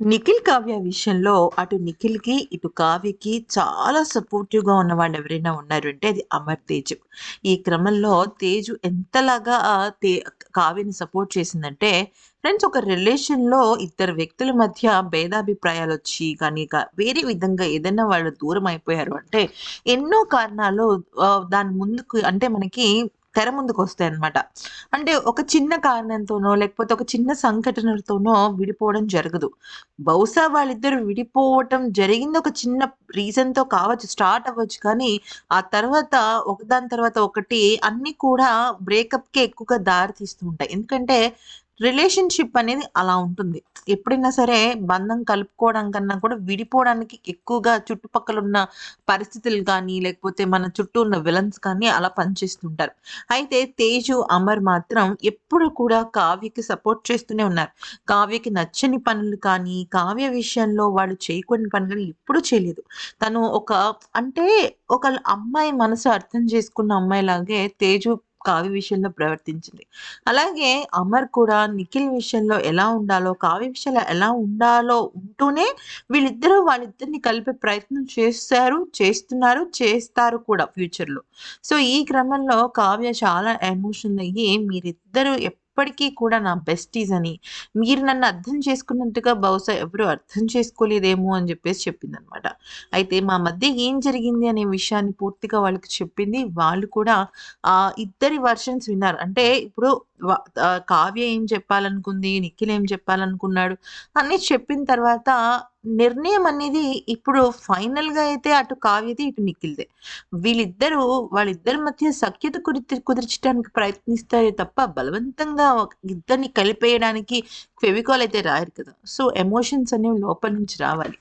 నిఖిల్ కావ్య విషయంలో అటు నిఖిల్‌కి, ఇటు కావ్యకి చాలా సపోర్టివ్‌గా ఉన్నవాళ్ళు ఎవరైనా ఉన్నారు అంటే అది అమర్ తేజు. ఈ క్రమంలో తేజు ఎంతలాగా తే కావ్యని సపోర్ట్ చేసిందంటే ఫ్రెండ్స్ ఒక రిలేషన్‌లో ఇద్దరు వ్యక్తుల మధ్య భేదాభిప్రాయాలు వచ్చి కానీ వేరే విధంగా ఏదైనా వాళ్ళు దూరం అయిపోయారు అంటే ఎన్నో కారణాలు దాని ముందుకు అంటే మనకి తెర ముందుకు వస్తాయి అనమాట అంటే ఒక చిన్న కారణంతోనో, లేకపోతే ఒక చిన్న సంఘటనలతోనో విడిపోవడం జరగదు. బహుశా వాళ్ళిద్దరూ విడిపోవటం జరిగింది ఒక చిన్న రీజన్‌తో కావచ్చు. స్టార్ట్ అవ్వచ్చు. కానీ ఆ తర్వాత ఒకదాని తర్వాత ఒకటి అన్ని కూడా బ్రేకప్‌కే ఎక్కువగా దారి తీస్తూ ఉంటాయి. ఎందుకంటే రిలేషన్‌షిప్ అనేది అలా ఉంటుంది. ఎప్పుడైనా సరే బంధం కలుపుకోవడం కన్నా కూడా విడిపోవడానికి ఎక్కువగా చుట్టుపక్కల ఉన్న పరిస్థితులు కానీ లేకపోతే మన చుట్టూ ఉన్న విలన్స్ కానీ అలా పనిచేస్తుంటారు. అయితే తేజు, అమర్ మాత్రం ఎప్పుడు కూడా కావ్యకి సపోర్ట్ చేస్తూనే ఉన్నారు. కావ్యకి నచ్చని పనులు కానీ, కావ్య విషయంలో వాళ్ళు చేయకూడని పనులు ఎప్పుడూ చేయలేదు. తను ఒక అంటే ఒక అమ్మాయి మనసు అర్థం చేసుకున్న అమ్మాయిలాగే తేజు కావ్య విషయంలో ప్రవర్తించింది. అలాగే అమర్ కూడా నిఖిల్ విషయంలో ఎలా ఉండాలో, కావ్య విషయంలో ఎలా ఉండాలో ఉంటూనే వీళ్ళిద్దరూ వాళ్ళిద్దరిని కలిపే ప్రయత్నం చేశారు, చేస్తున్నారు, చేస్తారు కూడా ఫ్యూచర్‌లో. సో, ఈ క్రమంలో కావ్య చాలా ఎమోషనల్ అయ్యి మీరిద్దరూ ఇప్పటికీ కూడా నా బెస్టీస్ అని, మీరు నన్ను అర్థం చేసుకున్నట్టుగా బహుశా ఎవరు అర్థం చేసుకోలేదేమో అని చెప్పేసి చెప్పింది అనమాట అయితే మా మధ్య ఏం జరిగింది అనే విషయాన్ని పూర్తిగా వాళ్ళకి చెప్పింది. వాళ్ళు కూడా ఆ ఇద్దరి వెర్షన్స్ విన్నారు. అంటే ఇప్పుడు కావ్య ఏం చెప్పాలనుకుంది, నిఖిల్ ఏం చెప్పాలనుకున్నాడు అన్నీ చెప్పిన తర్వాత నిర్ణయం అనేది ఇప్పుడు ఫైనల్‌గా అయితే అటు కావ్యది, ఇటు నిఖిల్‌దే. వీళ్ళిద్దరూ వాళ్ళిద్దరి మధ్య సఖ్యత కుదిర్చి కుదిర్చడానికి ప్రయత్నిస్తారే తప్ప బలవంతంగా ఇద్దరిని కలిపేయడానికి ఫెవికాల్ అయితే రాయరు కదా! సో, ఎమోషన్స్ అనేవి లోపల నుంచి రావాలి.